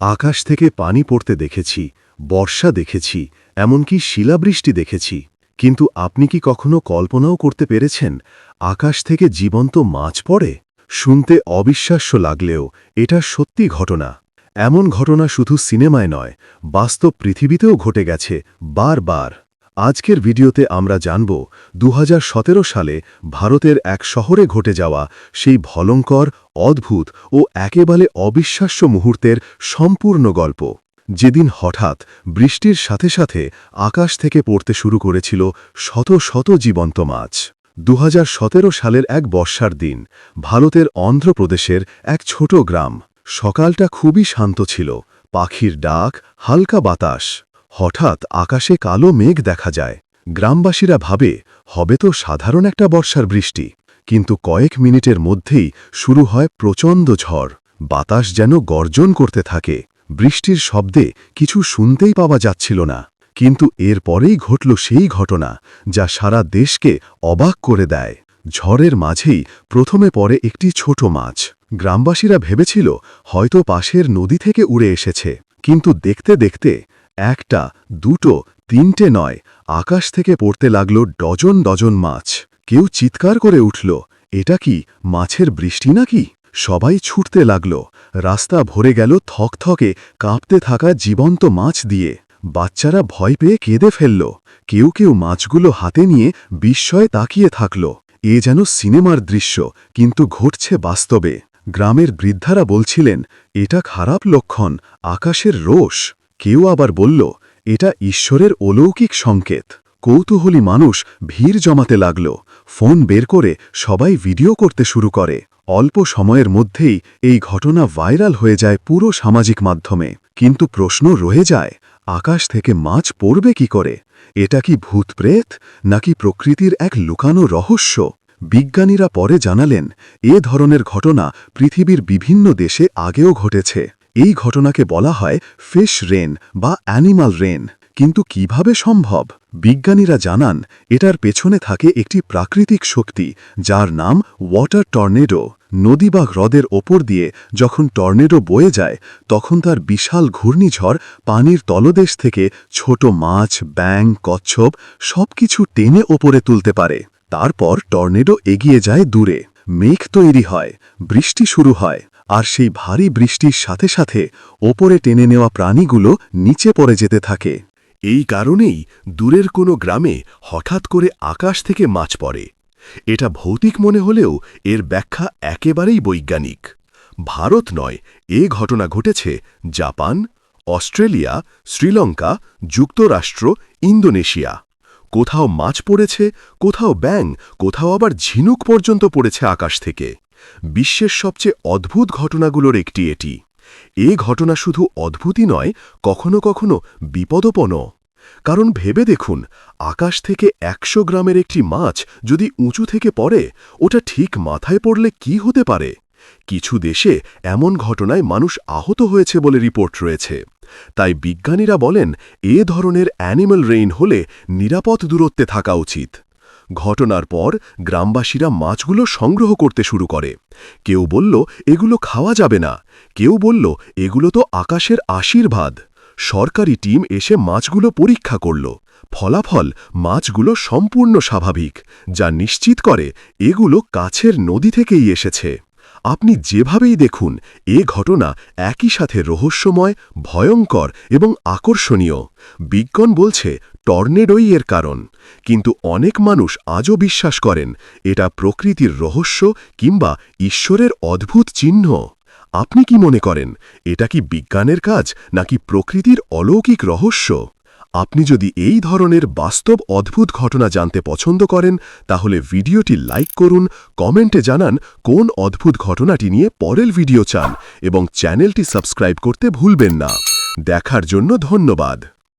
আকাশ থেকে পানি পড়তে দেখেছি, বর্ষা দেখেছি, এমনকি শিলাবৃষ্টি দেখেছি। কিন্তু আপনি কি কখনো কল্পনাও করতে পেরেছেন, আকাশ থেকে জীবন্ত মাছ পড়ে? শুনতে অবিশ্বাস্য লাগলেও এটা সত্যি ঘটনা। এমন ঘটনা শুধু সিনেমায় নয়, বাস্তব পৃথিবীতেও ঘটে গেছে, বারবার। আজকের ভিডিওতে আমরা জানব দু হাজার সতেরো সালে ভারতের এক শহরে ঘটে যাওয়া সেই ভয়ঙ্কর অদ্ভুত ও একেবারে অবিশ্বাস্য মুহূর্তের সম্পূর্ণ গল্প। যেদিন হঠাৎ বৃষ্টির সাথে সাথে আকাশ থেকে পড়তে শুরু করেছিল শত শত জীবন্ত মাছ। দু হাজার সতেরো সালের এক বর্ষার দিন ভারতের অন্ধ্রপ্রদেশের এক ছোট গ্রাম। সকালটা খুবই শান্ত ছিল, পাখির ডাক, হালকা বাতাস। হঠাৎ আকাশে কালো মেঘ দেখা যায়। গ্রামবাসীরা ভাবে, হবে তো সাধারণ একটা বর্ষার বৃষ্টি। কিন্তু কয়েক মিনিটের মধ্যেই শুরু হয় প্রচণ্ড ঝড়। বাতাস যেন গর্জন করতে থাকে। বৃষ্টির শব্দে কিছু শুনতেই পাওয়া যাচ্ছিল না। কিন্তু এর পরেই ঘটল সেই ঘটনা, যা সারা দেশকে অবাক করে দেয়। ঝড়ের মাঝেই প্রথমে পড়ে একটি ছোট মাছ। গ্রামবাসীরা ভেবেছিল, হয়তো পাশের নদী থেকে উড়ে এসেছে। কিন্তু দেখতে দেখতে একটা, দুটো, তিনটে নয়, আকাশ থেকে পড়তে লাগল ডজন ডজন মাছ। কেউ চিৎকার করে উঠল, এটা কি, মাছের বৃষ্টি নাকি? সবাই ছুটতে লাগল। রাস্তা ভরে গেল থকথকে কাঁপতে থাকা জীবন্ত মাছ দিয়ে। বাচ্চারা ভয় পেয়ে কেঁদে ফেলল। কেউ কেউ মাছগুলো হাতে নিয়ে বিস্ময়ে তাকিয়ে থাকল। এ যেন সিনেমার দৃশ্য, কিন্তু ঘটছে বাস্তবে। গ্রামের বৃদ্ধারা বলছিলেন, এটা খারাপ লক্ষণ, আকাশের রোষ। কেউ আবার বলল, এটা ঈশ্বরের অলৌকিক সংকেত। কৌতূহলী মানুষ ভিড় জমাতে লাগল। ফোন বের করে সবাই ভিডিও করতে শুরু করে। অল্প সময়ের মধ্যেই এই ঘটনা ভাইরাল হয়ে যায় পুরো সামাজিক মাধ্যমে। কিন্তু প্রশ্ন রয়ে যায়, আকাশ থেকে মাছ পড়বে কি করে? এটা কি ভূতপ্রেত নাকি প্রকৃতির এক লুকানো রহস্য? বিজ্ঞানীরা পরে জানালেন, এ ধরনের ঘটনা পৃথিবীর বিভিন্ন দেশে আগেও ঘটেছে। এই ঘটনাকে বলা হয় ফিশ রেন বা অ্যানিমাল রেন। কিন্তু কীভাবে সম্ভব? বিজ্ঞানীরা জানান, এটার পেছনে থাকে একটি প্রাকৃতিক শক্তি, যার নাম ওয়াটার টর্নেডো। নদী বা হ্রদের ওপর দিয়ে যখন টর্নেডো বয়ে যায়, তখন তার বিশাল ঘূর্ণিঝড় পানির তলদেশ থেকে ছোট মাছ ব্যাং কচ্ছপ সবকিছু টেনে ওপরে তুলতে পারে। তারপর টর্নেডো এগিয়ে যায় দূরে। মেঘ তৈরি হয়, বৃষ্টি শুরু হয়, আর সেই ভারী বৃষ্টির সাথে সাথে ওপরে টেনে নেওয়া প্রাণীগুলো নিচে পড়ে যেতে থাকে। এই কারণেই দূরের কোনো গ্রামে হঠাৎ করে আকাশ থেকে মাছ পড়ে। এটা ভৌতিক মনে হলেও এর ব্যাখ্যা একেবারেই বৈজ্ঞানিক। ভারত নয়, এ ঘটনা ঘটেছে জাপান, অস্ট্রেলিয়া, শ্রীলঙ্কা, যুক্তরাষ্ট্র, ইন্দোনেশিয়া। কোথাও মাছ পড়েছে, কোথাও ব্যাং কোথাও আবার ঝিনুক পর্যন্ত পড়েছে আকাশ থেকে। বিশ্বের সবচেয়ে অদ্ভুত ঘটনাগুলোর একটি এটি। এ ঘটনা শুধু অদ্ভুতই নয়, কখনো কখনো বিপদপনও কারণ ভেবে দেখুন, আকাশ থেকে একশো গ্রামের একটি মাছ যদি উঁচু থেকে পড়ে, ওটা ঠিক মাথায় পড়লে কি হতে পারে? কিছু দেশে এমন ঘটনায় মানুষ আহত হয়েছে বলে রিপোর্ট রয়েছে। তাই বিজ্ঞানীরা বলেন, এ ধরনের অ্যানিম্যাল রেইন হলে নিরাপদ দূরত্বে থাকা উচিত। ঘটনার পর গ্রামবাসীরা মাছগুলো সংগ্রহ করতে শুরু করে। কেউ বলল, এগুলো খাওয়া যাবে না। কেউ বলল, এগুলো তো আকাশের আশীর্বাদ। সরকারি টিম এসে মাছগুলো পরীক্ষা করল। ফলাফল, মাছগুলো সম্পূর্ণ স্বাভাবিক, যা নিশ্চিত করে এগুলো কাছের নদী থেকেই এসেছে। আপনি যেভাবেই দেখুন, এ ঘটনা একই সাথে রহস্যময়, ভয়ঙ্কর এবং আকর্ষণীয়। বিজ্ঞান বলছে টর্নেডোই এর কারণ। কিন্তু অনেক মানুষ আজও বিশ্বাস করেন এটা প্রকৃতির রহস্য কিংবা ঈশ্বরের অদ্ভুত চিহ্ন। আপনি কি মনে করেন, এটা কি বিজ্ঞানের কাজ নাকি প্রকৃতির অলৌকিক রহস্য? আপনি যদি এই ধরনের বাস্তব অদ্ভুত ঘটনা জানতে পছন্দ করেন, তাহলে ভিডিওটি লাইক করুন, কমেন্টে জানান কোন অদ্ভুত ঘটনাটি নিয়ে পরের ভিডিও চান এবং চ্যানেলটি সাবস্ক্রাইব করতে ভুলবেন না। দেখার জন্য ধন্যবাদ।